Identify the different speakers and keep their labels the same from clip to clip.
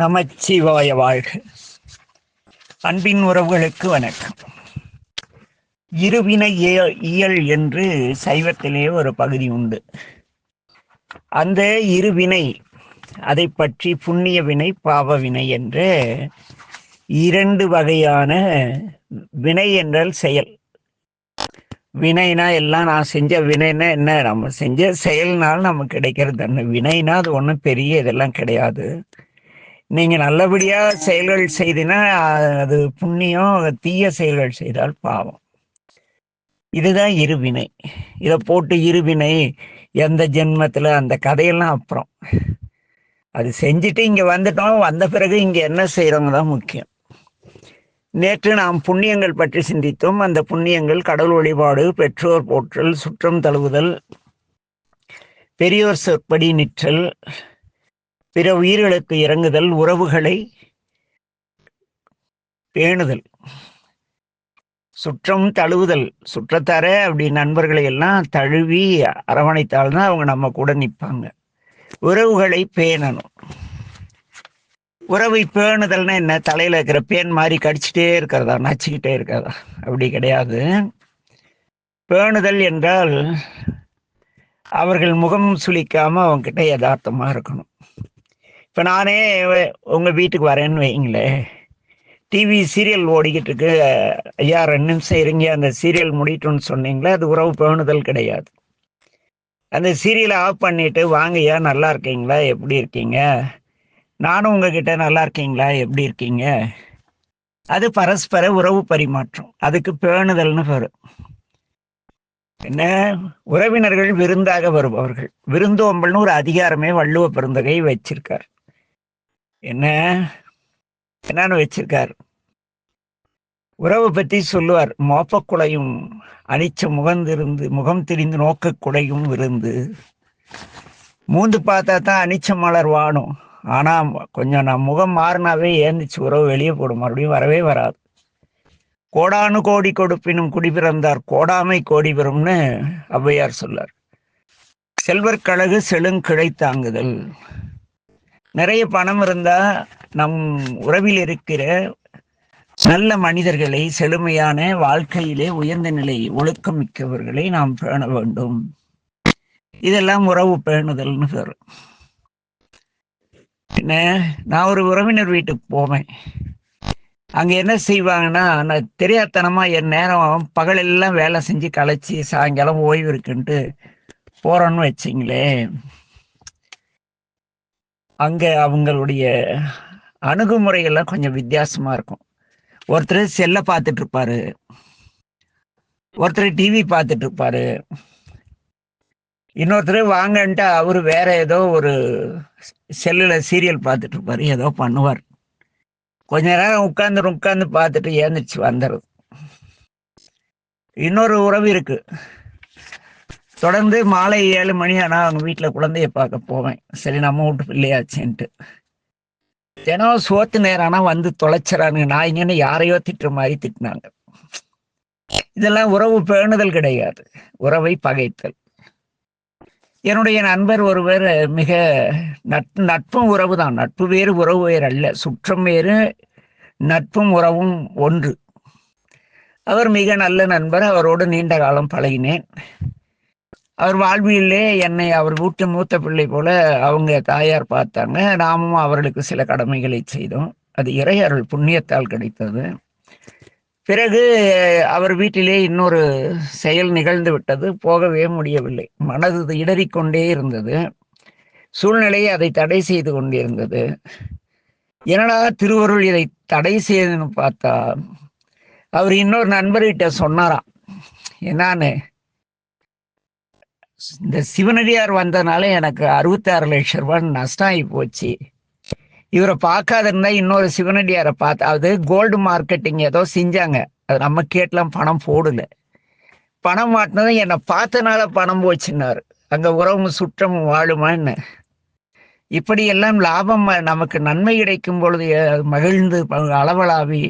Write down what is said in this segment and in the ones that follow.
Speaker 1: நமச்சிவாய வாழ்க. அன்பின் உறவுகளுக்கு வணக்கம். இருவினை இயல் என்று சைவத்திலே ஒரு பகுதி உண்டு. அந்த இருவினை அதை பற்றி புண்ணிய வினை பாவ வினை என்று இரண்டு வகையான வினை என்றால் செயல். வினைனா எல்லாம் நான் செஞ்ச வினைனா என்ன? நம்ம செஞ்ச செயல்னால் நமக்கு கிடைக்கிறது. தண்டனை வினைனா அது ஒன்றும் பெரிய இதெல்லாம் கிடையாது. நீங்க நல்லபடியா செயல்கள் செய்தினா அது புண்ணியம் தீய செயல்கள் செய்தால் பாவம். இதுதான் இருவினை. இதை போட்டு இருவினை எந்த ஜென்மத்தில் அந்த கதையெல்லாம் அப்புறம். அது செஞ்சுட்டு இங்கே வந்துட்டோம் வந்த பிறகு இங்கே என்ன செய்கிறவங்க தான் முக்கியம். நேற்று நாம் புண்ணியங்கள் பற்றி சிந்தித்தோம். அந்த புண்ணியங்கள் கடவுள் வழிபாடு பெற்றோர் போற்றல் சுற்றம் தழுவுதல் பெரியோர் சொற்படி நிற்றல் பிற உயிர்களுக்கு இறங்குதல் உறவுகளை பேணுதல். சுற்றம் தழுவுதல். சுற்றத்தார அப்படி நண்பர்களை எல்லாம் தழுவி அரவணைத்தால்தான் அவங்க நம்ம கூட நிற்பாங்க உறவுகளை பேணணும். உறவை பேணுதல்னா என்ன? தலையில இருக்கிற பேன் மாதிரி கடிச்சிட்டே இருக்கிறதா? நச்சுக்கிட்டே இருக்கிறதா? அப்படி கிடையாது. பேணுதல் என்றால் அவர்கள் முகம் சுளிக்காம அவங்க கிட்ட யதார்த்தமா இருக்கணும். இப்ப நானே உங்க வீட்டுக்கு வரேன்னு வைங்களேன் டிவி சீரியல் ஓடிக்கிட்டு இருக்கு. ஐயா ரெண்டு நிமிஷம் இருங்க. அந்த சீரியல் முடிட்டோன்னு சொன்னீங்களே அது உறவு பேணுதல் கிடையாது. அந்த சீரியலை ஆஃப் பண்ணிட்டு வாங்கய்யா நல்லா இருக்கீங்களா? எப்படி இருக்கீங்க? நானும் உங்ககிட்ட நல்லா இருக்கீங்களா? எப்படி இருக்கீங்க? அது பரஸ்பர உறவு பரிமாற்றம். அதுக்கு பேணுதல்னு வரும். என்ன? உறவினர்கள் விருந்தாக வருபவர்கள். விருந்தோம்பல்னு ஒரு அதிகாரமே வள்ளுவ பெருந்தகை வச்சிருக்கார். என்ன? என்னன்னு வச்சிருக்கார். உறவு பற்றி சொல்லுவார். மோப்பக்குலையும் அனிச்ச முகந்திருந்து முகம் திரிந்து நோக்க குலையும் இருந்து மூந்து பார்த்தா தான் அனிச்ச மலர் வாணும். ஆனால் கொஞ்சம் நான் முகம் மாறினாவே ஏந்திச்சு உறவு வெளியே போடும். மறுபடியும் வரவே வராது. கோடானு கோடி கொடுப்பினும் குடி பிறந்தார். கோடாமை கோடி பெறும்னு ஔவையார் சொல்லார். செல்வர் கழகு செழுங்கிழை தாங்குதல். நிறைய பணம் இருந்தா நம் உறவில் இருக்கிற நல்ல மனிதர்களை செழுமையான வாழ்க்கையிலே உயர்ந்த நிலை ஒழுக்கம் மிக்கவர்களை நாம் பேண வேண்டும். இதெல்லாம் உறவு பேணுதல்னு பேர் என்ன? நான் ஒரு உறவினர் வீட்டுக்கு போவேன். அங்க என்ன செய்வாங்கன்னா நான் தெரியாதனமா என் நேரம் பகலெல்லாம் வேலை செஞ்சு களைச்சி சாயங்காலம் ஓய்வு இருக்குன்ட்டு போறோன்னு வச்சிங்களேன். அங்க அவங்களுடைய அணுகுமுறைகள்லாம் கொஞ்சம் வித்தியாசமா இருக்கும். ஒருத்தர் செல்ல பார்த்துட்டு இருப்பாரு ஒருத்தர் டிவி பார்த்துட்டு இருப்பாரு இன்னொருத்தர் வாங்கன்ட்டு அவரு வேற ஏதோ ஒரு செல்லில் சீரியல் பார்த்துட்டு இருப்பாரு ஏதோ பண்ணுவார். கொஞ்ச நேரம் உட்காந்து உட்காந்து பார்த்துட்டு ஏந்திரிச்சு வந்துடுது இன்னொரு உறவு இருக்கு. தொடர்ந்து மாலை ஏழு மணி ஆனா அவங்க வீட்டுல குழந்தைய பார்க்க போவேன். சரி நம்ம வீட்டு பிள்ளையாச்சுன்ட்டு. தினம் சோத்து நேரம் வந்து தொலைச்சிறானுங்க. நான் இங்கன்னு யாரையோ திட்டுற மாதிரி திட்டினாங்க. இதெல்லாம் உறவு பேணுதல் கிடையாது. உறவை பகைத்தல். என்னுடைய நண்பர் ஒருவர் மிக நட் நட்பும் உறவு தான் நட்பு வேறு உறவு வேறு அல்ல. சுற்றம் வேறு நட்பும் உறவும் ஒன்று. அவர் மிக நல்ல நண்பர். அவரோடு நீண்ட காலம் பழகினேன். அவர் வாழ்விலே என்னை அவர் வீட்டு மூத்த பிள்ளை போல அவங்க தாயார் பார்த்தாங்க. நாமும் அவர்களுக்கு சில கடமைகளை செய்தோம். அது இறையருள் புண்ணியத்தால் கிடைத்தது. பிறகு அவர் வீட்டிலே இன்னொரு செயல் நிகழ்ந்து விட்டது. போகவே முடியவில்லை. மனது இடறிக்கொண்டே இருந்தது. சூழ்நிலை அதை தடை செய்து கொண்டிருந்தது. என்னடா திருவருள் இதை தடை செய்யுதுன்னு பார்த்தா அவர் இன்னொரு நண்பர்கிட்ட சொன்னாராம். என்னான்னு இந்த சிவனடியார் வந்தனால எனக்கு அறுபத்தாறு லட்சம் ரூபாய் நஷ்டம் ஆகி போச்சு. இவரை பார்க்காத இருந்தா இன்னொரு சிவனடியாரை பார்த்து அது கோல்டு மார்க்கெட்டிங் ஏதோ செஞ்சாங்க. அது நம்ம கேட்டலாம் பணம் போடல. பணம் மாட்டினதும் என்னை பார்த்தனால பணம் போச்சுன்னாரு. அங்க உறவும் சுற்றம் வாழுமா என்ன? இப்படி எல்லாம் லாபம் நமக்கு நன்மை கிடைக்கும் பொழுது மகிழ்ந்து அளவலாவி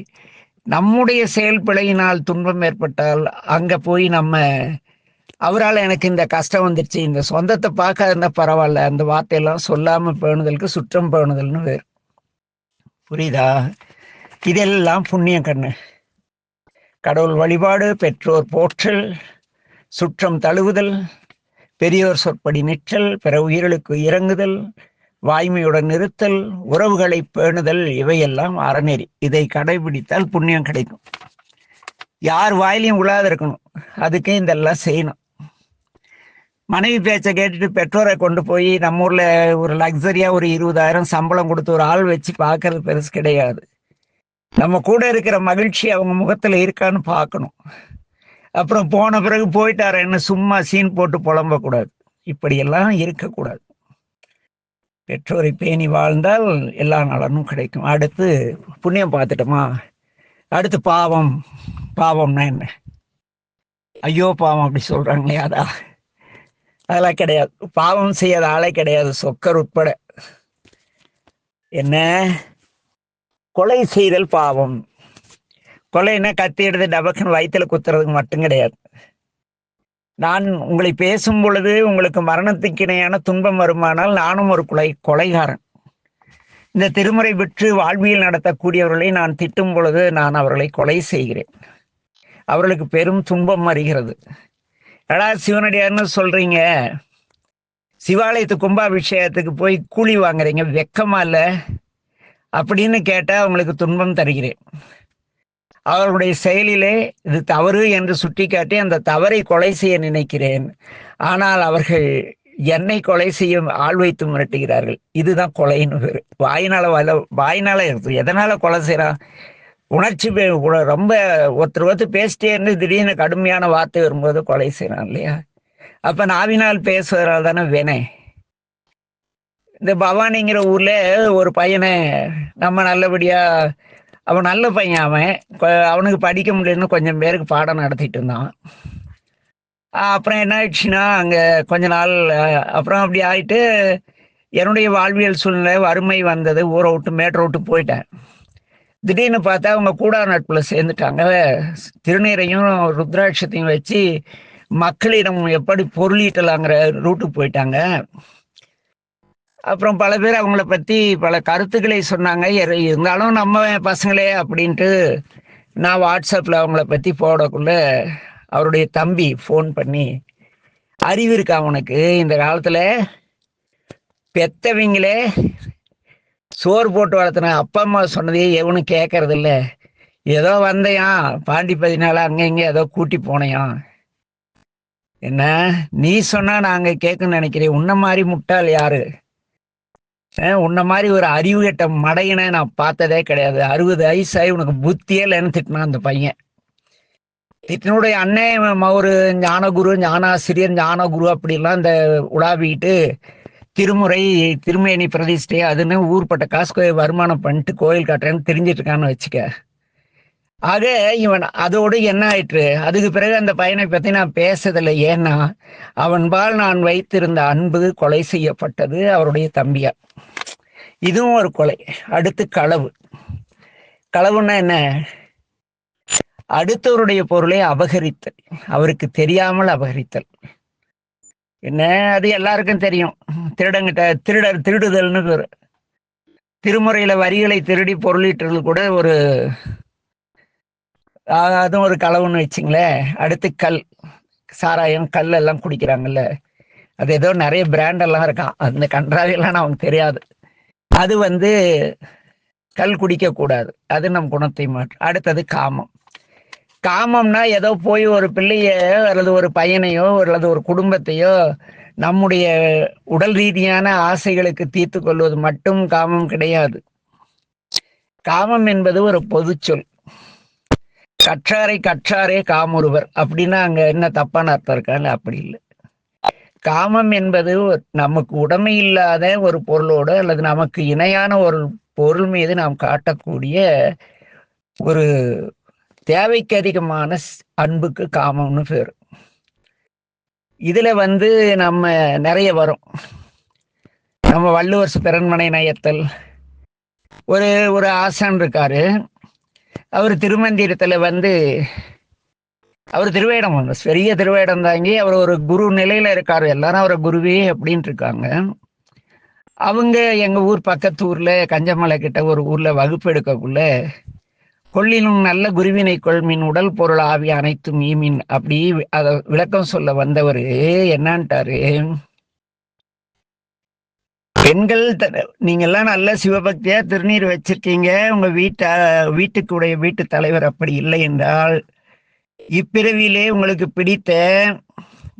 Speaker 1: நம்முடைய செயல் பிழையினால் துன்பம் ஏற்பட்டால் அங்க போய் நம்ம அவரால் எனக்கு இந்த கஷ்டம் வந்துருச்சு. இந்த சொந்தத்தை பார்க்காத இருந்தால் பரவாயில்ல. அந்த வார்த்தையெல்லாம் சொல்லாமல் பேணுதலுக்கு சுற்றம் பேணுதல்னு வேறு. புரியுதா? இதெல்லாம் புண்ணியம் கண்ணு. கடவுள் வழிபாடு பெற்றோர் போற்றல் சுற்றம் தழுவுதல் பெரியோர் சொற்படி நிற்றல் பிற உயிர்களுக்கு இறங்குதல் வாய்மையுடன் நிறுத்தல் உறவுகளை பேணுதல் இவையெல்லாம் அறநெறி. இதை கடைபிடித்தால் புண்ணியம் கிடைக்கும். யார் வாயிலையும் உழாத இருக்கணும். அதுக்கே இதெல்லாம் செய்யணும். மனைவி பேச்சை கேட்டுட்டு பெற்றோரை கொண்டு போய் நம்ம ஊர்ல ஒரு லக்ஸரியா ஒரு இருபதாயிரம் சம்பளம் கொடுத்து ஒரு ஆள் வச்சு பார்க்கறது பெருசு கிடையாது. நம்ம கூட இருக்கிற மகிழ்ச்சி அவங்க முகத்துல இருக்கான்னு பார்க்கணும். அப்புறம் போன பிறகு போயிட்டாரேன்னு சும்மா சீன் போட்டு புலம்ப கூடாது. இப்படியெல்லாம் இருக்கக்கூடாது பெற்றோரை பேணி வாழ்ந்தால் எல்லா நலனும் கிடைக்கும். அடுத்து புண்ணியம் பார்த்துட்டோமா? அடுத்து பாவம். பாவம்னா என்ன? ஐயோ பாவம் அப்படி சொல்றாங்களே அதான். அதெல்லாம் கிடையாது. பாவம் செய்யாத ஆளே கிடையாது. சொக்கர் உட்பட. என்ன? கொலை செய்தல் பாவம். கொலைன்னா கத்தி எடுத்து டபக்குன்னு வயிற்றுல குத்துறதுக்கு மட்டும் கிடையாது. நான் உங்களை பேசும் பொழுது உங்களுக்கு மரணத்துக்கு இணையான துன்பம் வருமானால் நானும் ஒரு கொலை கொலைகாரன். இந்த திருமுறை விற்று வாழ்வியல் நடத்தக்கூடியவர்களை நான் திட்டும் பொழுது நான் அவர்களை கொலை செய்கிறேன். அவர்களுக்கு பெரும் துன்பம் வருகிறது. எடா சிவனடியார்னு சொல்றீங்க. சிவாலயத்து கும்பாபிஷேகத்துக்கு போய் கூலி வாங்குறீங்க வெக்கமா இல்லை? அப்படின்னு கேட்டா அவங்களுக்கு துன்பம் தருகிறேன். அவர்களுடைய செயலிலே இது தவறு என்று சுட்டிக்காட்டி அந்த தவறை கொலை செய்ய நினைக்கிறேன். ஆனால் அவர்கள் என்னை கொலை செய்ய ஆள் வைத்து மிரட்டுகிறார்கள். இதுதான் கொலைன்னு பேர். வாயினால வல வாயினால இருக்கு எதனால கொலை செய்யறான் உணர்ச்சி பே- ரொம்ப ஒருத்தர் ஒருத்தர் பேசிட்டே இருந்து திடீர்னு கடுமையான வார்த்தை வரும்போது கொலை செய்யறான் இல்லையா? அப்ப நாவினால் பேசுவதால் தானே வினை. இந்த பவானிங்கிற ஊர்ல ஒரு பையனை நம்ம நல்லபடியா அவன் நல்ல பையன் அவன். அவனுக்கு படிக்க முடியலன்னு கொஞ்சம் பேருக்கு பாடம் நடத்திட்டு இருந்தான். அப்புறம் என்ன ஆயிடுச்சுன்னா அங்கே கொஞ்ச நாள் அப்புறம் அப்படி ஆயிட்டு என்னுடைய வாழ்வியல் சூழ்நிலை வறுமை வந்தது. ஊரை விட்டு மேட்டரை விட்டு போயிட்டேன். திடீர்னு பார்த்தா அவங்க கூடா நட்பில் சேர்ந்துட்டாங்க. திருநீரையும் ருத்ராட்சத்தையும் வச்சு மக்களிடம் எப்படி பொருளீட்டலாங்கிற ரூட்டுக்கு போயிட்டாங்க. அப்புறம் பல பேர் அவங்கள பற்றி பல கருத்துக்களை சொன்னாங்க. இருந்தாலும் நம்ம பசங்களே அப்படின்ட்டு நான் வாட்ஸ்அப்பில் அவங்கள பற்றி போடக்குள்ள அவருடைய தம்பி ஃபோன் பண்ணி அறிவு இருக்கா உனக்கு? இந்த காலத்தில் பெத்தவங்களே சோறு போட்டு வளர்த்துன அப்பா அம்மா சொன்னதையே எவனும் கேட்கறது இல்லை ஏதோ வந்தையான் பாண்டி பதினால அங்க இங்க ஏதோ கூட்டி போனையான் என்ன? நீ சொன்னா நாங்க கேட்கணும்னு நினைக்கிறேன். உன்ன மாதிரி முட்டாள் யாரு? உன்ன மாதிரி ஒரு அறிவு கெட்ட மடையனை நான் பார்த்ததே கிடையாது. அறுபது வயசாகி உனக்கு புத்தியே இல்லைன்னு திட்டினான் அந்த பையன். திட்டினுடைய அண்ணன் ம- ஒரு ஞானகுரு ஞானாசிரியர் ஞானகுரு அப்படிலாம் இந்த உலாவிட்டு திருமுறை திருமேனி பிரதிஷ்டை அதுன்னு ஊர்பட்ட காசு வருமானம் பண்ணிட்டு கோயில் கட்டுறேன்னு தெரிஞ்சிட்டு இருக்கான்னு வச்சுக்க. ஆக இவன் அதோடு என்ன ஆயிற்று? அதுக்கு பிறகு அந்த பையனை பத்தி நான் பேசதில்லை. ஏன்னா அவன்பால் நான் வைத்திருந்த அன்பு கொலை செய்யப்பட்டது அவருடைய தம்பியா. இதுவும் ஒரு கொலை. அடுத்து களவு. களவுன்னா என்ன? அடுத்தவருடைய பொருளை அபகரித்தல். அவருக்கு தெரியாமல் அபகரித்தல். என்ன? அது எல்லாருக்கும் தெரியும். திருடங்கிட்ட திருடர் திருடுதல்னு பேரு. திருமுறையில வரிகளை திருடி பொருளீட்டுறது கூட ஒரு அதுவும் ஒரு களவுன்னு வச்சுங்களேன். அடுத்து கல் சாராயம் கல் எல்லாம் குடிக்கிறாங்கல்ல. அது ஏதோ நிறைய பிராண்ட் எல்லாம் இருக்கான். அந்த கன்றாவியெல்லாம் நமக்கு தெரியாது. அது வந்து கல் குடிக்க கூடாது அது நம் குணத்தை மாற்றும். அடுத்தது காமம். காமம்னா ஏதோ போய் ஒரு பிள்ளையோ அல்லது ஒரு பையனையோ அல்லது ஒரு குடும்பத்தையோ நம்முடைய உடல் ரீதியான ஆசைகளுக்கு தீர்த்து கொள்வது மட்டும் காமம் கிடையாது. காமம் என்பது ஒரு பொது சொல். கற்றாரை கற்றாரே காமொருவர் அப்படின்னா அங்க என்ன தப்பான அர்த்தம் இருக்கான்னு அப்படி இல்லை. காமம் என்பது நமக்கு உடைமை இல்லாத ஒரு பொருளோடு அல்லது நமக்கு இணையான ஒரு பொருள் மீது நாம் காட்டக்கூடிய ஒரு தேவைக்கு அதிகமான அன்புக்கு காமம்னு பேர். இதுல வந்து நம்ம நிறைய வரும். நம்ம வள்ளுவர் பிறன்மனை நயத்தல் ஒரு ஒரு ஆசான் இருக்காரு. அவர் திருமந்திரத்துல வந்து அவர் திருவேடம் பெரிய திருவேடம் தாங்கி அவர் ஒரு குரு நிலையில இருக்காரு. எல்லாரும் அவரை குருவே அப்படின்ட்டு இருக்காங்க. அவங்க எங்க ஊர் பக்கத்து ஊர்ல கஞ்சமலை கிட்ட ஒரு ஊர்ல வகுப்பு எடுக்கக்குள்ள கொள்ளினும் நல்ல குருவினை கொள்மின் உடல் பொருள் ஆவி அனைத்தும் ஈமின். அப்படி அத விளக்கம் சொல்ல வந்தவர் என்னன்ட்டாரு? பெண்கள் த- நீங்க எல்லாம் நல்ல சிவபக்தியா திருநீர் வச்சிருக்கீங்க. உங்க வீட்ட வீட்டுக்குடைய வீட்டு தலைவர் அப்படி இல்லை என்றால் இப்பிறவியிலே உங்களுக்கு பிடித்த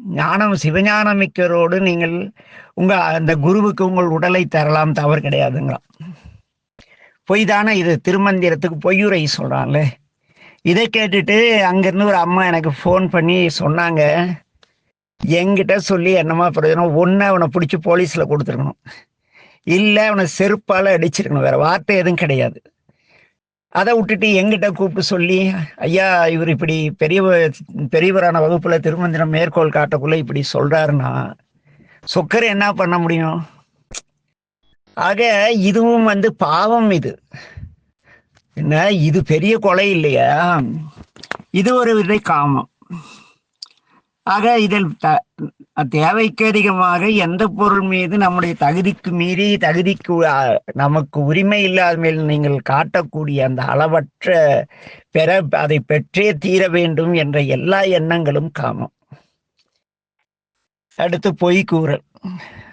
Speaker 1: ஞானம் சிவஞானமிக்கரோடு நீங்கள் உங்க அந்த குருவுக்கு உங்கள் உடலை தரலாம் தவறு கிடையாதுங்களாம். பொய் தானே இது திருமந்திரத்துக்கு பொய்யுரை சொல்கிறான்ல இதை கேட்டுட்டு அங்கேருந்து ஒரு அம்மா எனக்கு ஃபோன் பண்ணி சொன்னாங்க. என்கிட்ட சொல்லி என்னமா பிரயோஜனம்? ஒன்று அவனை பிடிச்சி போலீஸில் கொடுத்துருக்கணும். இல்லை அவனை செருப்பால் அடிச்சிருக்கணும். வேற வார்த்தை எதுவும் கிடையாது. அதை விட்டுட்டு எங்கிட்ட கூப்பிட்டு சொல்லி ஐயா இவர் இப்படி பெரிய பெரியவரான வகுப்பில் திருமந்திரம் மேற்கோள் காட்டக்குள்ளே இப்படி சொல்கிறாருன்னா சொக்கர் என்ன பண்ண முடியும்? ஆக இதுவும் வந்து பாவம் இது. என்ன? இது பெரிய கொலை இல்லையா? இது ஒரு விதை காமம். ஆக இதில் த- தேவைக்கு அதிகமாக எந்த பொருள் மீது நம்முடைய தகுதிக்கு மீறி தகுதிக்கு நமக்கு உரிமை இல்லாத மேல் நீங்கள் காட்டக்கூடிய அந்த அளவற்ற பெற அதை பெற்றே தீர வேண்டும் என்ற எல்லா எண்ணங்களும் காமம். அடுத்து பொய் கூறல்.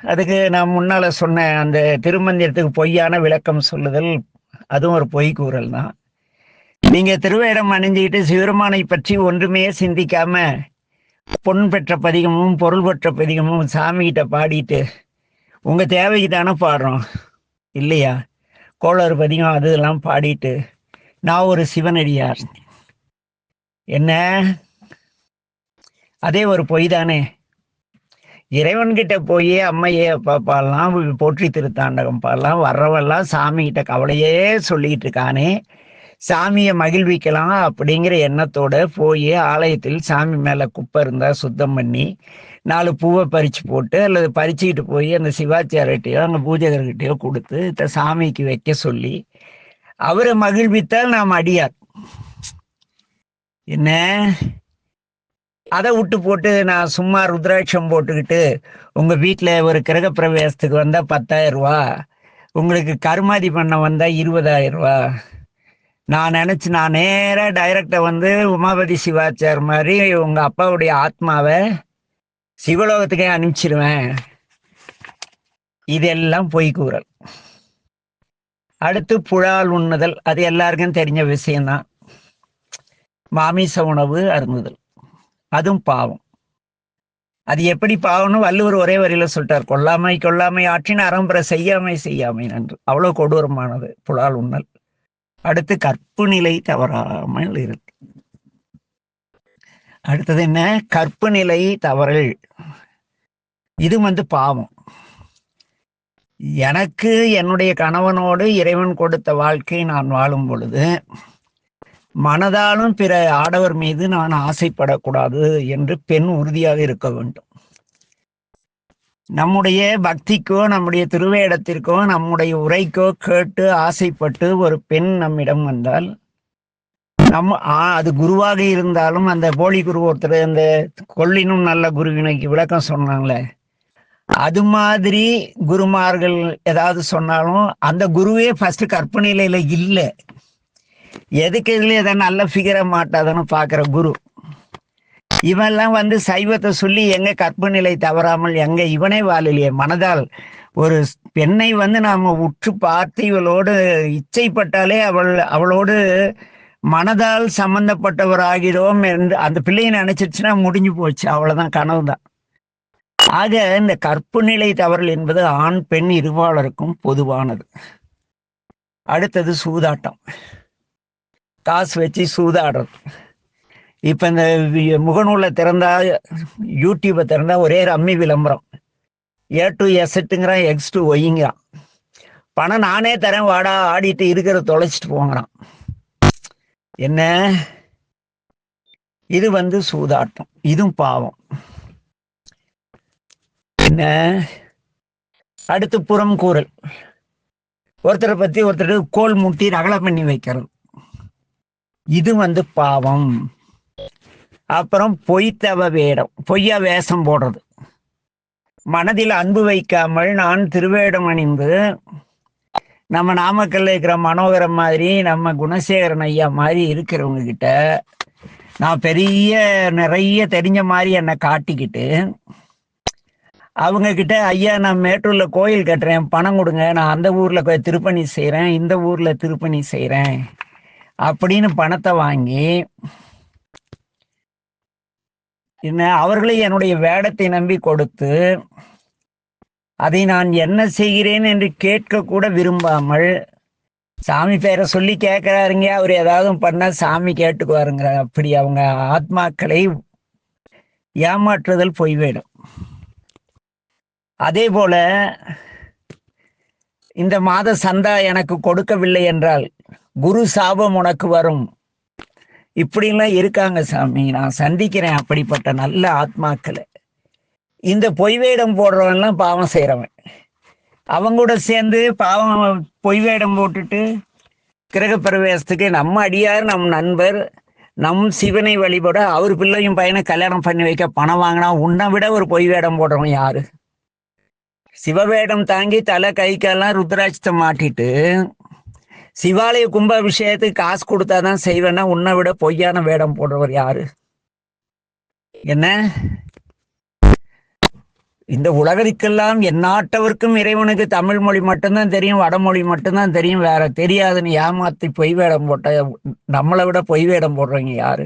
Speaker 1: அதுக்கு நான் முன்னால் சொன்ன அந்த திருமந்திரத்துக்கு பொய்யான விளக்கம் சொல்லுதல் அதுவும் ஒரு பொய் கூறல் தான். நீங்கள் திருவேடம் அணிஞ்சுக்கிட்டு சிவருமானை பற்றி ஒன்றுமே சிந்திக்காம பொன் பெற்ற பதிகமும் பொருள் பெற்ற பதிகமும் சாமிகிட்ட பாடிட்டு உங்கள் தேவைக்கு தானே பாடுறோம். இல்லையா? கோளர் பதிகம் அது இதெல்லாம் பாடிட்டு நான் ஒரு சிவனடியார். என்ன? அதே ஒரு பொய் தானே. இறைவன்கிட்ட போய் அம்மையே அப்பா பாடலாம் போற்றி திருத்தாண்டகம் பாடலாம். வர்றவெல்லாம் சாமிகிட்ட கவலையே சொல்லிட்டு இருக்கானே. சாமியை மகிழ்விக்கலாம் அப்படிங்கிற எண்ணத்தோட போய் ஆலயத்தில் சாமி மேலே குப்பை இருந்தால் சுத்தம் பண்ணி நாலு பூவை பறித்து போட்டு அல்லது பறிச்சுக்கிட்டு போய் அந்த சிவாச்சாரியட்டையோ அந்த பூஜகர்கிட்டயோ கொடுத்து த- சாமிக்கு வைக்க சொல்லி அவரை மகிழ்வித்தால் நாம் அடியார். என்ன? அதை விட்டு போட்டு நான் சும்மா ருத்ராட்சம் போட்டுக்கிட்டு உங்கள் வீட்டில் ஒரு கிரகப்பிரவேசத்துக்கு வந்தால் பத்தாயிரம் ரூபா உங்களுக்கு கருமாதி பண்ண வந்தால் இருபதாயிரம் ரூபா. நான் நினச்சி நான் நேராக டைரக்டாக வந்து உமாபதி சிவாச்சார் மாதிரி உங்கள் அப்பாவுடைய ஆத்மாவை சிவலோகத்துக்கே அனுப்பிச்சிருவேன். இதெல்லாம் பொய் கூறல். அடுத்து புழால் உண்ணுதல் அது எல்லாருக்கும் தெரிஞ்ச விஷயம்தான். மாமிச உணவு அருந்துதல். அதுவும் பாவம். அது எப்படி பாவம்னு வள்ளுவர் ஒரே வரியில சொல்லிட்டார். கொல்லாமை கொல்லாமை ஆற்றின் அறம்புற செய்யாமை செய்யாமை நன்று அவ்வளவு கொடூரமானது புலால் உண்ணல். அடுத்து கற்பு நிலை தவறாமல் இருக்கு அடுத்தது என்ன? கற்பு நிலை தவறல். இது வந்து பாவம். எனக்கு என்னுடைய கணவனோடு இறைவன் கொடுத்த வாழ்க்கை நான் வாழும் பொழுது மனதாலும் பிற ஆடவர் மீது நான் ஆசைப்படக்கூடாது என்று பெண் உறுதியாக இருக்க வேண்டும். நம்முடைய பக்திக்கோ நம்முடைய திருவேடத்திற்கோ நம்முடைய உரைக்கோ கேட்டு ஆசைப்பட்டு ஒரு பெண் நம்மிடம் வந்தால் நம்ம அது குருவாக இருந்தாலும் அந்த போலி குரு ஒருத்தர் அந்த கொள்ளினும் நல்ல குருவினைக்கு விளக்கம் சொன்னாங்களே அது மாதிரி குருமார்கள் ஏதாவது சொன்னாலும் அந்த குருவே ஃபர்ஸ்ட் கற்பனையில இல்லை. எதுக்கு இதுல எதை நல்ல ஃபிகரை மாட்டாதுன்னு பார்க்குற குரு. இவெல்லாம் வந்து சைவத்தை சொல்லி எங்க கற்பு நிலை தவறாமல் எங்க இவனே வாழலையே மனதால் ஒரு பெண்ணை வந்து நாம் உற்று பார்த்து இவளோடு இச்சைப்பட்டாலே அவள் அவளோடு மனதால் சம்பந்தப்பட்டவராகிறோம் என்று அந்த பிள்ளையை நினைச்சிருச்சுன்னா முடிஞ்சு போச்சு அவ்வளவுதான் கனவுதான் ஆக இந்த கற்பு நிலை தவறல் என்பது ஆண் பெண் இருவாளருக்கும் பொதுவானது. அடுத்தது சூதாட்டம். காசு வச்சு சூதாடுறது. இப்போ இந்த முகநூலை திறந்தா யூடியூப்பை திறந்தா ஒரே ரம்மி விளம்பரம். ஏ டு எஸ்ட்டுங்கிறான் எக்ஸ் டு ஒய்ங்கிறான் பணம் நானே தரேன் வாடா ஆடிட்டு இருக்கிற தொலைச்சிட்டு போங்கிறான் என்ன? இது வந்து சூதாட்டம். இதுவும் பாவம். என்ன? அடுத்து புறம் கூறல். ஒருத்தரை பத்தி ஒருத்தர் கோல் முட்டி ரகலை பண்ணி வைக்கிறது. இது வந்து பாவம். அப்புறம் பொய்த்தவ வேடம் பொய்யா வேஷம் போடுறது. மனதில் அன்பு வைக்காமல் நான் திருவேடம் அணிந்து நம்ம நாமக்கல்ல இருக்கிற மனோகரம் மாதிரி நம்ம குணசேகரன் ஐயா மாதிரி இருக்கிறவங்க கிட்ட நான் பெரிய நிறைய தெரிஞ்ச மாதிரி என்னை காட்டிக்கிட்டு அவங்க கிட்ட ஐயா நான் மேட்டூர்ல கோயில் கட்டுறேன் பணம் கொடுங்க நான் அந்த ஊர்ல திருப்பணி செய்கிறேன் இந்த ஊர்ல திருப்பணி செய்கிறேன் அப்படின்னு பணத்தை வாங்கி என்ன அவர்களே என்னுடைய வேடத்தை நம்பி கொடுத்து அதை நான் என்ன செய்கிறேன் என்று கேட்க கூட விரும்பாமல் சாமி பேரை சொல்லி கேட்கிறாருங்க அவர் ஏதாவது பண்ணால் சாமி கேட்டுக்குவாருங்கிற அப்படி அவங்க ஆத்மாக்களை ஏமாற்றுதல் போய்விடும். அதே போல இந்த மாத சந்தா எனக்கு கொடுக்கவில்லை என்றால் குரு சாபம் உனக்கு வரும். இப்படிலாம் இருக்காங்க சாமி. நான் சந்திக்கிறேன் அப்படிப்பட்ட நல்ல ஆத்மாக்களை. இந்த பொய் வேடம் போடுறவன்லாம் பாவம் செய்கிறவன் அவங்க கூட சேர்ந்து பாவம் பொய் வேடம் போட்டுட்டு கிரக பிரவேசத்துக்கு நம்ம அடியார் நம் நண்பர் நம் சிவனை வழிபட அவர் பிள்ளையும் பையனை கல்யாணம் பண்ணி வைக்க பணம் வாங்கினா உன்னை விட ஒரு பொய் வேடம் போடுறவன் யாரு? சிவவேடம் தாங்கி தலை கைக்கெல்லாம் ருத்ராட்சத்தை மாட்டிட்டு சிவாலய கும்பாபிஷேகத்துக்கு காசு கொடுத்தாதான் செய்வேன்னா உன்னை விட பொய்யான வேடம் போடுறவர் யாரு? என்ன? இந்த உலகத்துக்கெல்லாம் எந்நாட்டவர்க்கும் இறைவனுக்கு தமிழ் மொழி மட்டும்தான் தெரியும் வடமொழி மட்டும்தான் தெரியும் வேற தெரியாதுன்னு ஏமாத்தி பொய் வேடம் போட்ட நம்மளை விட பொய் வேடம் போடுறவங்க யாரு?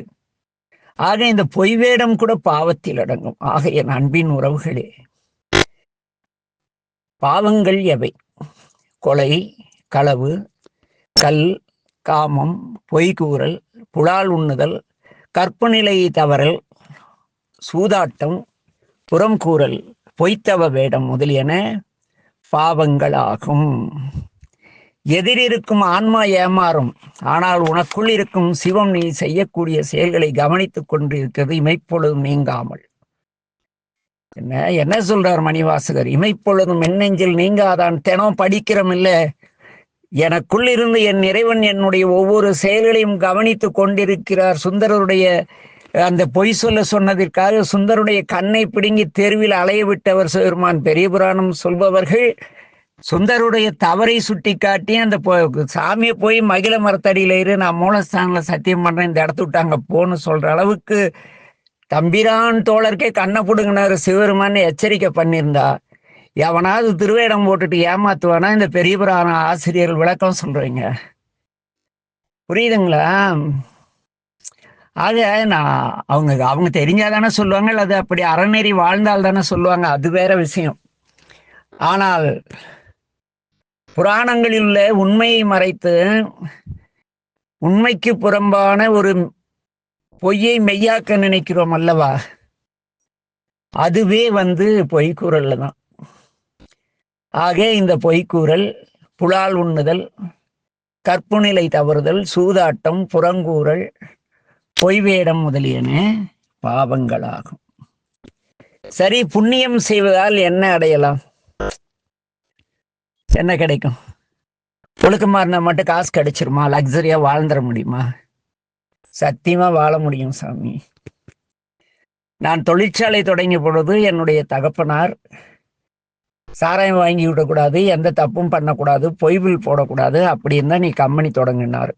Speaker 1: ஆக இந்த பொய் வேடம் கூட பாவத்தில் அடங்கும். ஆக என் அன்பின் உறவுகளே பாவங்கள் எவை? கொலை களவு கல் காமம் பொய்கூறல் புலால் உண்ணுதல் கற்பநிலை தவறல் சூதாட்டம் புறம் கூறல் பொய்த்தவ வேடம் முதலியன பாவங்களாகும். எதிரிருக்கும் ஆன்மா ஏமாறும் ஆனால் உனக்குள் இருக்கும் சிவம் நீ செய்யக்கூடிய செயல்களை கவனித்துக் கொண்டிருக்கிறது இமைப்பொழுதும் நீங்காமல். என்ன? என்ன சொல்றார் மணிவாசகர்? இமைப்பொழுதும் மென்னெஞ்சில் நீங்காதான். தினம் படிக்கிறோம் இல்லை எனக்குள்ளிருந்து என் இறைவன் என்னுடைய ஒவ்வொரு செயல்களையும் கவனித்து கொண்டிருக்கிறார். சுந்தரருடைய அந்த பொய் சொல்ல சொன்னதற்காக சுந்தருடைய கண்ணை பிடுங்கி தெருவில் அலைய விட்டவர் சிவருமான் பெரிய புராணம் சொல்பவர்கள். சுந்தருடைய தவறை சுட்டி காட்டி அந்த சாமியை போய் மகிழ மரத்தடியில இரு நான் மூலஸ்தானில் சத்தியம் பண்ணுறேன் இந்த இடத்து விட்டாங்க போன்னு சொல்ற அளவுக்கு தம்பிரான் தோழர்க்கே கண்ணை பிடுங்கினார் சிவருமான்னு எச்சரிக்கை பண்ணியிருந்தா. எவனாவது திருவேடம் போட்டுட்டு ஏமாத்துவானா? இந்த பெரிய புராண ஆசிரியர் விளக்கம் சொல்றீங்க. புரியுதுங்களா? ஆக நான் அவங்க அவங்க தெரிஞ்சாதானே சொல்லுவாங்க அல்லது அப்படி அறநெறி வாழ்ந்தால் தானே சொல்லுவாங்க அது வேற விஷயம். ஆனால் புராணங்களில் உள்ள உண்மையை மறைத்து உண்மைக்கு புறம்பான ஒரு பொய்யை மெய்யாக்க நினைக்கிறோம் அல்லவா? அதுவே வந்து பொய்க்கூறல்ல தான். ஆக இந்த பொய்க்கூறல் புலால் உண்ணுதல் கற்புநிலை தவறுதல் சூதாட்டம் புறங்கூறல் பொய்வேடம் முதலியன பாவங்களாகும். சரி புண்ணியம் செய்வதால் என்ன அடையலாம்? என்ன கிடைக்கும்? ஒழுக்கமா இருந்தா மட்டும் காசு கிடைச்சிருமா? லக்ஸரியா வாழ்ந்துட முடியுமா? சத்தியமா வாழ முடியும் சாமி. நான் தொழிற்சாலை தொடங்கிய பொழுது என்னுடைய தகப்பனார் சாராயம் வாங்கி விடக்கூடாது எந்த தப்பும் பண்ணக்கூடாது பொய் பில் போடக்கூடாது அப்படின்னு தான் நீ கம்பெனி தொடங்கினார்.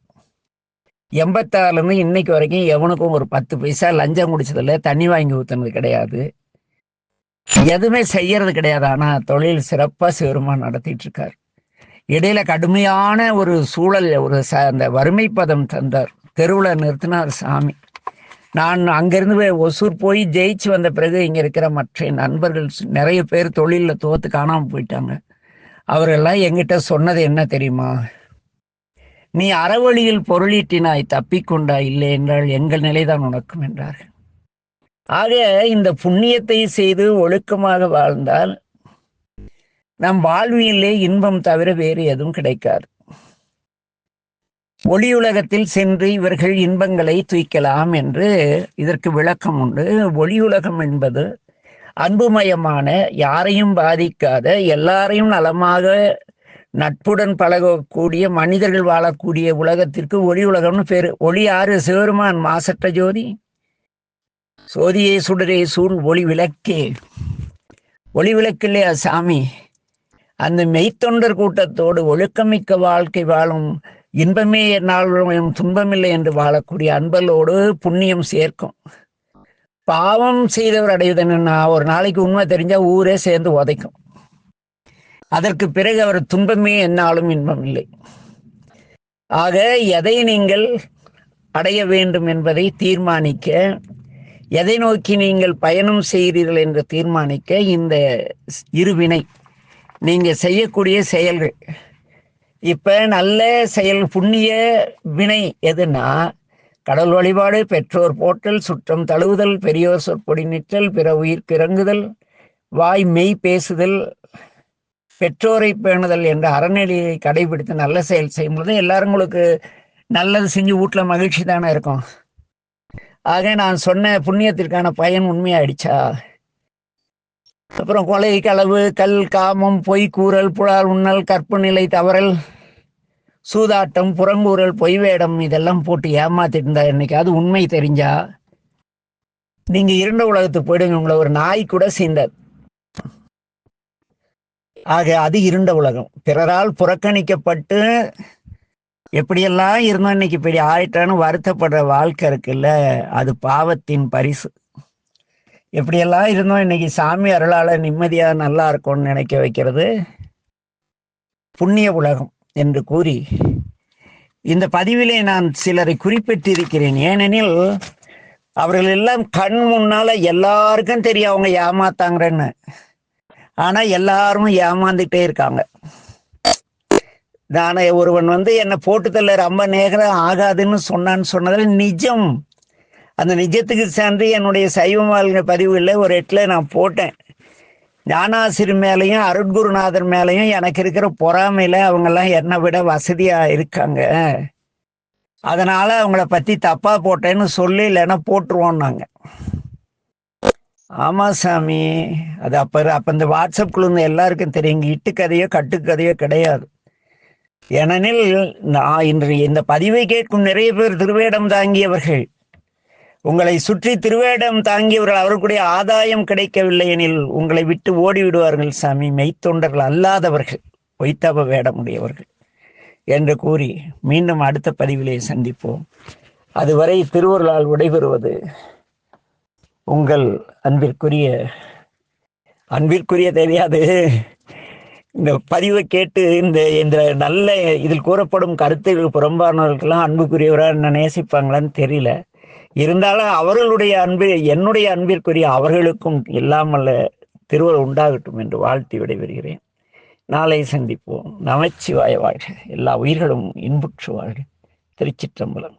Speaker 1: எண்பத்தாறுலேருந்து இன்னைக்கு வரைக்கும் எவனுக்கும் ஒரு பத்து பைசா லஞ்சம் குடிச்சதில்ல தண்ணி வாங்கி ஊற்றுனது கிடையாது. எதுவுமே செய்யறது கிடையாது ஆனால் தொழில் சிறப்பாக சிவருமா நடத்திட்டு இருக்கார். இடையில கடுமையான ஒரு சூழல் ஒரு ச அந்த வறுமை பதம் தந்தார். தெருவில் நிறுத்தினார் சாமி. நான் அங்கிருந்து ஒசூர் போய் ஜெயிச்சு வந்த பிறகு இங்கே இருக்கிற மற்ற நண்பர்கள் நிறைய பேர் தொழிலில் தோத்து காணாமல் போயிட்டாங்க. அவரெல்லாம் எங்கிட்ட சொன்னது என்ன தெரியுமா? நீ அறவழியில் பொருளீட்டினாய் தப்பிக்கொண்டா இல்லை என்றால் எங்கள் நிலைதான் உனக்கும் என்றார். ஆக இந்த புண்ணியத்தை செய்து ஒழுக்கமாக வாழ்ந்தால் நம் வாழ்வியிலே இன்பம் தவிர வேறு எதுவும் கிடைக்காது. ஒளியுலகத்தில் சென்று இவர்கள் இன்பங்களை தூய்க்கலாம் என்று இதற்கு விளக்கம் உண்டு. ஒளியுலகம் என்பது அன்புமயமான யாரையும் பாதிக்காத எல்லாரையும் நலமாக நட்புடன் பழகக்கூடிய மனிதர்கள் வாழக்கூடிய உலகத்திற்கு ஒளி உலகம்னு பேரு. ஒளி ஆறு சிவருமான் மாசற்ற ஜோதி. சோதியே சுடரே சூழ் ஒளி விளக்கே. ஒளிவிளக்கு இல்லையா சாமி? அந்த மெய்த்தொண்டர் கூட்டத்தோடு ஒழுக்கமிக்க வாழ்க்கை வாழும் இன்பமே என்னால் துன்பமில்லை என்று வாழக்கூடிய அன்பலோடு புண்ணியம் சேர்க்கும். பாவம் செய்தவர் அடைவதுன்னா ஒரு நாளைக்கு உண்மை தெரிஞ்சா ஊரே சேர்ந்து உதைக்கும். அதற்கு பிறகு அவர் துன்பமே என்னாலும் இன்பம் இல்லை ஆக எதை நீங்கள் அடைய வேண்டும் என்பதை தீர்மானிக்க எதை நோக்கி நீங்கள் பயணம் செய்கிறீர்கள் என்று தீர்மானிக்க இந்த இருவினை நீங்கள் செய்யக்கூடிய செயல்கள். இப்ப நல்ல செயல் புண்ணிய வினை எதுனா கடல் வழிபாடு பெற்றோர் போற்றல் சுற்றம் தழுவுதல் பெரியோர் சொற்பொடி நிற்றல் பிற உயிர்க்கு இறங்குதல் வாய் மெய் பேசுதல் பெற்றோரை பேணுதல் என்ற அறநிலையை கடைபிடித்து நல்ல செயல் செய்யும்போது எல்லாருங்களுக்கு எல்லாரும் உங்களுக்கு நல்லது செஞ்சு வீட்டில் மகிழ்ச்சி தானே இருக்கும். ஆக நான் சொன்ன புண்ணியத்திற்கான பயன் உண்மையாயிடுச்சா? அப்புறம் கொலை களவு கல் காமம் பொய் கூறல் புலால் உண்ணல் கற்பு நிலை தவறல் சூதாட்டம் புறங்கூறல் பொய் வேடம் இதெல்லாம் போட்டு ஏமாத்திட்டு இருந்தா என்னைக்காவது உண்மை தெரிஞ்சா? நீங்க இருண்ட உலகத்துக்கு போயிடுங்க உங்களை ஒரு நாய் கூட சேர்ந்தார் ஆக அது இருண்ட உலகம். பிறரால் புறக்கணிக்கப்பட்டு எப்படியெல்லாம் இருந்தோம் இன்னைக்கு இப்படி ஆயிட்டான்னு வருத்தப்படுற வாழ்க்கை இருக்குல்ல அது பாவத்தின் பரிசு. எப்படியெல்லாம் இருந்தோம் இன்னைக்கு சாமி அருளால நிம்மதியா நல்லா இருக்கும்னு நினைக்க வைக்கிறது? புண்ணிய உலகம் என்று கூறி இந்த பதிவிலே நான் சிலரை குறிப்பிட்டிருக்கிறேன். ஏனெனில் அவர்கள் எல்லாம் கண் முன்னால எல்லாருக்கும் தெரியும் அவங்க ஏமாத்தாங்கன்னு ஆனா எல்லாரும் ஏமாந்துட்டே இருக்காங்க. நான் ஒருவன் வந்து என்னை போட்டுத்தள்ள ரொம்ப நேரம் ஆகாதுன்னு சொன்னான்னு சொன்னதில் நிஜம் அந்த நிஜத்துக்கு சேர்ந்து என்னுடைய சைவம் வாழ்கிற பதிவுகளில் ஒரு எட்டில் நான் போட்டேன். ஞானாசிரி மேலேயும் அருட்குருநாதர் மேலேயும் எனக்கு இருக்கிற பொறாமையில் அவங்கெல்லாம் என்னை விட வசதியாக இருக்காங்க. அதனால் அவங்கள பற்றி தப்பாக போட்டேன்னு சொல்லி இல்லைன்னா போட்டுருவோம் நாங்கள் ஆமாம் சாமி. அது அப்போ அப்போ இந்த வாட்ஸ்அப் குழு எல்லாருக்கும் தெரியும். இட்டுக்கதையோ கட்டுக்கதையோ கிடையாது. ஏனெனில் நான் இன்று இந்த பதிவை கேட்கும் நிறைய பேர் திருவேடம் தாங்கியவர்கள். உங்களை சுற்றி திருவேடம் தாங்கியவர்கள் அவர்களுடைய ஆதாயம் கிடைக்கவில்லை எனில் உங்களை விட்டு ஓடிவிடுவார்கள் சாமி. மெய்த்தொண்டர்கள் அல்லாதவர்கள் வைத்தப வேடமுடையவர்கள் என்று கூறி மீண்டும் அடுத்த பதிவிலே சந்திப்போம். அதுவரை திருவருளால் விடைபெறுவது உங்கள் அன்பிற்குரிய அன்பிற்குரிய தெரியாது. இந்த பதிவை கேட்டு இந்த இந்த நல்ல இதில் கூறப்படும் கருத்துகள் புறம்பானவர்களுக்கெல்லாம் அன்புக்குரியவராக என்ன நேசிப்பாங்களான்னு தெரியல. இருந்தாலும் அவர்களுடைய அன்பு என்னுடைய அன்பிற்குரிய அவர்களுக்கும் இல்லாமல் திருவள்ளுவர் உண்டாகட்டும் என்று வாழ்த்தி விடைபெறுகிறேன். நாளை சந்திப்போம். நமச்சிவாய வாழ்க. எல்லா உயிர்களும் இன்புற்று வாழ்க. திருச்சிற்றம்பலம்.